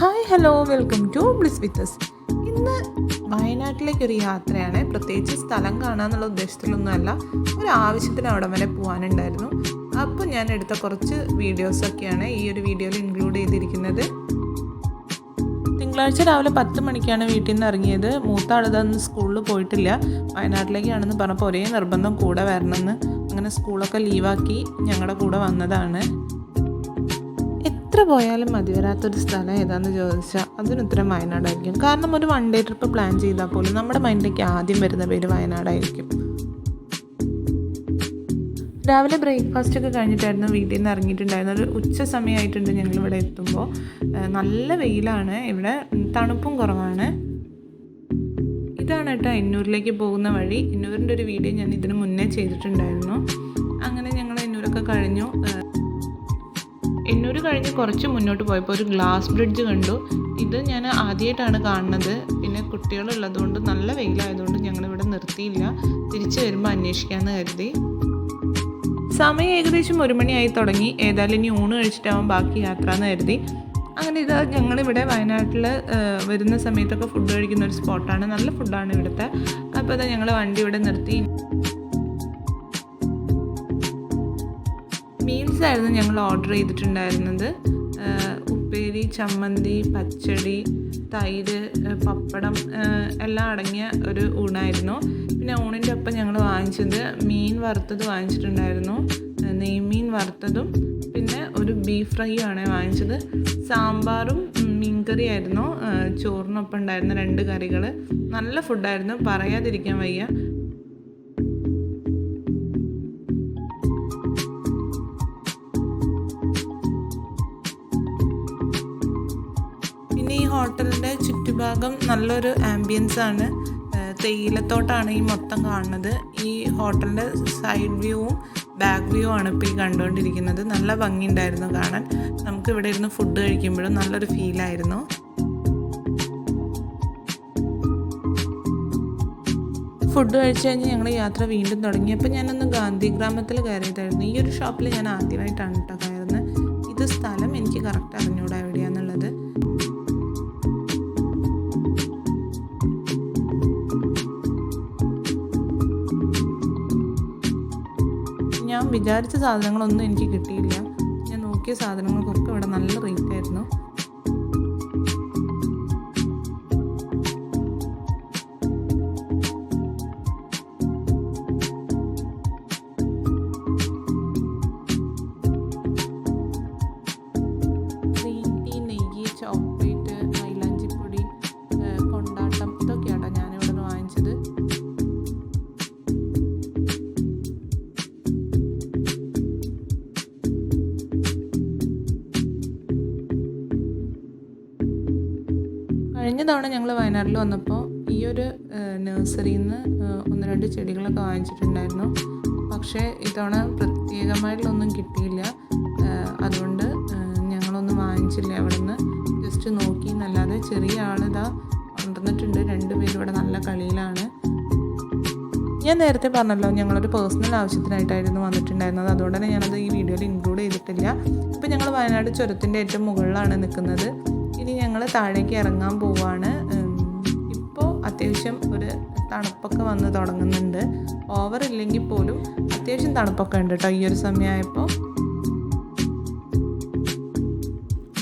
Hi hello welcome to bliss with us ഇന്ന് വയനാട്ടിലേക്ക് ഒരു യാത്രയാണ്. പ്രത്യേകിച്ച് സ്ഥലം കാണാന്നുള്ള ഉദ്ദേശത്തിലൊന്നുമല്ല. ഒരു ആവശ്യത്തിന് അവിടം വരെ പോകാനുണ്ടായിരുന്നു അപ്പോൾ ഞാൻ എടുത്ത കുറച്ച് വീഡിയോസൊക്കെയാണ് ഈ ഒരു വീഡിയോയിൽ ഇൻക്ലൂഡ് ചെയ്തിരിക്കുന്നത്. തിങ്കളാഴ്ച രാവിലെ പത്ത് മണിക്കാണ് വീട്ടിൽ നിന്ന് ഇറങ്ങിയത്. മൂത്ത ആളുതാന്ന് സ്കൂളിൽ പോയിട്ടില്ല. വയനാട്ടിലേക്കാണെന്ന് പറഞ്ഞപ്പോൾ ഒരേ നിർബന്ധം കൂടെ വരണമെന്ന്. അങ്ങനെ സ്കൂളൊക്കെ ലീവാക്കി ഞങ്ങളുടെ കൂടെ വന്നതാണ്. എത്ര പോയാലും മതി വരാത്തൊരു സ്ഥലം ഏതാണെന്ന് ചോദിച്ചാൽ അതിനുത്തരം വയനാടായിരിക്കും. കാരണം ഒരു വൺ ഡേ ട്രിപ്പ് പ്ലാൻ ചെയ്താൽ പോലും നമ്മുടെ മൈൻഡിലേക്ക് ആദ്യം വരുന്ന പേര് വയനാടായിരിക്കും. രാവിലെ ബ്രേക്ക്ഫാസ്റ്റ് ഒക്കെ കഴിഞ്ഞിട്ടായിരുന്നു വീട്ടിൽ നിന്ന് ഇറങ്ങിയിട്ടുണ്ടായിരുന്നത്. ഒരു ഉച്ച സമയമായിട്ടുണ്ട് ഞങ്ങൾ ഇവിടെ എത്തുമ്പോൾ നല്ല വെയിലാണ്. ഇവിടെ തണുപ്പും കുറവാണ്. ഇതാണ് കേട്ടോ എന്നൂരിലേക്ക് പോകുന്ന വഴി. എന്നൂരിന്റെ ഒരു വീഡിയോ ഞാൻ ഇതിന് മുന്നേ ചെയ്തിട്ടുണ്ടായിരുന്നു. അങ്ങനെ ഞങ്ങൾ എന്നൂരൊക്കെ കഴിഞ്ഞു. എന്നൂർ കഴിഞ്ഞ് കുറച്ച് മുന്നോട്ട് പോയപ്പോൾ ഒരു ഗ്ലാസ് ബ്രിഡ്ജ് കണ്ടു. ഇത് ഞാൻ ആദ്യമായിട്ടാണ് കാണുന്നത്. പിന്നെ കുട്ടികളുള്ളതുകൊണ്ട് നല്ല വെയിലായതുകൊണ്ട് ഞങ്ങളിവിടെ നിർത്തിയില്ല. തിരിച്ചു വരുമ്പോൾ അന്വേഷിക്കാമെന്ന് കരുതി. സമയം ഏകദേശം ഒരു മണിയായി തുടങ്ങി. ഏതായാലും ഇനി ഊണ് കഴിച്ചിട്ടാവും ബാക്കി യാത്ര എന്ന് കരുതി. അങ്ങനെ ഇത് ഞങ്ങളിവിടെ വയനാട്ടിൽ വരുന്ന സമയത്തൊക്കെ ഫുഡ് കഴിക്കുന്ന ഒരു സ്പോട്ടാണ് നല്ല ഫുഡാണ് ഇവിടുത്തെ. അപ്പോൾ അത് ഞങ്ങൾ വണ്ടി ഇവിടെ നിർത്തി. മീൽസ് ആയിരുന്നു ഞങ്ങൾ ഓർഡർ ചെയ്തിട്ടുണ്ടായിരുന്നത്. ഉപ്പേരി ചമ്മന്തി പച്ചടി തൈര് പപ്പടം എല്ലാം അടങ്ങിയ ഒരു ഊണായിരുന്നു. പിന്നെ ഊണിന്റെ ഒപ്പം ഞങ്ങൾ വാങ്ങിച്ചത് മീൻ വറുത്തത് വാങ്ങിച്ചിട്ടുണ്ടായിരുന്നു. നെയ്മീൻ വറുത്തതും പിന്നെ ഒരു ബീഫ് ഫ്രൈയും ആണ് വാങ്ങിച്ചത്. സാമ്പാറും മീൻകറി ആയിരുന്നു ചോറിനൊപ്പം ഉണ്ടായിരുന്ന രണ്ട് കറികൾ നല്ല ഫുഡായിരുന്നു പറയാതിരിക്കാൻ വയ്യ. ഹോട്ടലിന്റെ ചുറ്റുഭാഗം നല്ലൊരു ആംബിയൻസ് ആണ്. തേയിലത്തോട്ടാണ് ഈ മൊത്തം കാണുന്നത്. ഈ ഹോട്ടലിന്റെ സൈഡ് വ്യൂവും ബാക്ക് വ്യൂ ആണ് ഇപ്പോൾ ഈ കണ്ടുകൊണ്ടിരിക്കുന്നത്. നല്ല ഭംഗിയുണ്ടായിരുന്നു കാണാൻ. നമുക്ക് ഇവിടെ ഇരുന്ന് ഫുഡ് കഴിക്കുമ്പോഴും നല്ലൊരു ഫീലായിരുന്നു ഫുഡ് കഴിച്ച് കഴിഞ്ഞ് ഞങ്ങൾ യാത്ര വീണ്ടും തുടങ്ങി. അപ്പോൾ ഞാനൊന്ന് ഗാന്ധി ഗ്രാമത്തിൽ കയറിയതായിരുന്നു. ഈ ഒരു ഷോപ്പിൽ ഞാൻ ആദ്യമായിട്ടാണ് കേട്ടോ കയറുന്നത്. ഇത് സ്ഥലം എനിക്ക് കറക്റ്റ് അറിഞ്ഞൂടാ എവിടെയാണെന്നുള്ളത് ഞാൻ വിചാരിച്ച സാധനങ്ങളൊന്നും എനിക്ക് കിട്ടിയില്ല. ഞാൻ നോക്കിയ സാധനങ്ങൾക്കൊക്കെ ഇവിടെ നല്ല റേറ്റ് കഴിഞ്ഞ തവണ ഞങ്ങൾ വയനാട്ടിൽ വന്നപ്പോൾ ഈ ഒരു നഴ്സറിയിൽ നിന്ന് ഒന്ന് രണ്ട് ചെടികളൊക്കെ വാങ്ങിച്ചിട്ടുണ്ടായിരുന്നു. പക്ഷേ ഇത്തവണ പ്രത്യേകമായിട്ടുള്ളൊന്നും കിട്ടിയില്ല. അതുകൊണ്ട് ഞങ്ങളൊന്നും വാങ്ങിച്ചില്ല അവിടെ നിന്ന് ജസ്റ്റ് നോക്കി എന്നല്ലാതെ ചെറിയ ആളിതാ കൊണ്ടുവന്നിട്ടുണ്ട് രണ്ടുപേരും ഇവിടെ നല്ല കളിയിലാണ്. ഞാൻ നേരത്തെ പറഞ്ഞല്ലോ ഞങ്ങളൊരു പേഴ്സണൽ ആവശ്യത്തിനായിട്ടായിരുന്നു വന്നിട്ടുണ്ടായിരുന്നത്. അതുകൊണ്ട് തന്നെ ഞാനത് ഈ വീഡിയോയിൽ ഇൻക്ലൂഡ് ചെയ്തിട്ടില്ല. ഇപ്പം ഞങ്ങൾ വയനാട് ചുരത്തിന്റെ ഏറ്റവും മുകളിലാണ് നിൽക്കുന്നത്. ഇനി ഞങ്ങൾ താഴേക്ക് ഇറങ്ങാൻ പോവാണ്. ഇപ്പോൾ അത്യാവശ്യം ഒരു തണുപ്പൊക്കെ വന്ന് തുടങ്ങുന്നുണ്ട്. ഓവർ ഇല്ലെങ്കിൽ പോലും അത്യാവശ്യം തണുപ്പൊക്കെ ഉണ്ട് കേട്ടോ ഈ ഒരു സമയമായപ്പോൾ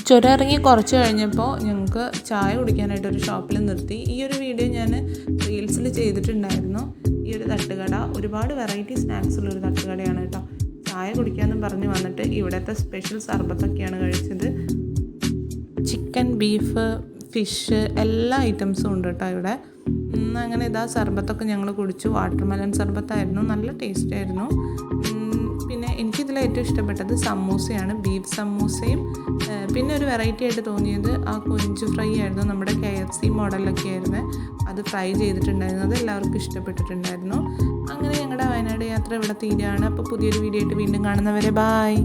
ചുരം ഇറങ്ങി കുറച്ച് കഴിഞ്ഞപ്പോൾ ഞങ്ങൾക്ക് ചായ കുടിക്കാനായിട്ട് ഒരു ഷോപ്പിൽ നിർത്തി. ഈ ഒരു വീഡിയോ ഞാൻ റീൽസിൽ ചെയ്തിട്ടുണ്ടായിരുന്നു. ഈ ഒരു തട്ടുകട ഒരുപാട് വെറൈറ്റി സ്നാക്സ് ഉള്ള ഒരു തട്ടുകടയാണ് കേട്ടോ ചായ കുടിക്കാമെന്ന് പറഞ്ഞ് വന്നിട്ട് ഇവിടുത്തെ സ്പെഷ്യൽ സർബത്തൊക്കെയാണ് കഴിച്ചത്. ചിക്കൻ ബീഫ് ഫിഷ് എല്ലാ ഐറ്റംസും ഉണ്ട് കേട്ടോ ഇവിടെ. അങ്ങനെ ഇതാ സർബത്തൊക്കെ ഞങ്ങൾ കുടിച്ചു. വാട്ടർമെലൺ സർബത്തായിരുന്നു. നല്ല ടേസ്റ്റ് ആയിരുന്നു. പിന്നെ എനിക്കിതിൽ ഏറ്റവും ഇഷ്ടപ്പെട്ടത് സമൂസയാണ്. ബീഫ് സമൂസയും പിന്നെ ഒരു വെറൈറ്റി ആയിട്ട് തോന്നിയത് ആ കൊഞ്ച് ഫ്രൈ ആയിരുന്നു നമ്മുടെ കെ എഫ് സി മോഡലൊക്കെ ആയിരുന്നു. അത് ഫ്രൈ ചെയ്തിട്ടുണ്ടായിരുന്നു. അത് എല്ലാവർക്കും ഇഷ്ടപ്പെട്ടിട്ടുണ്ടായിരുന്നു. അങ്ങനെ ഞങ്ങളുടെ വയനാട് യാത്ര ഇവിടെ തീരുകയാണ് അപ്പോൾ പുതിയൊരു വീഡിയോ ആയിട്ട് വീണ്ടും കാണുന്നവരെ ബായ്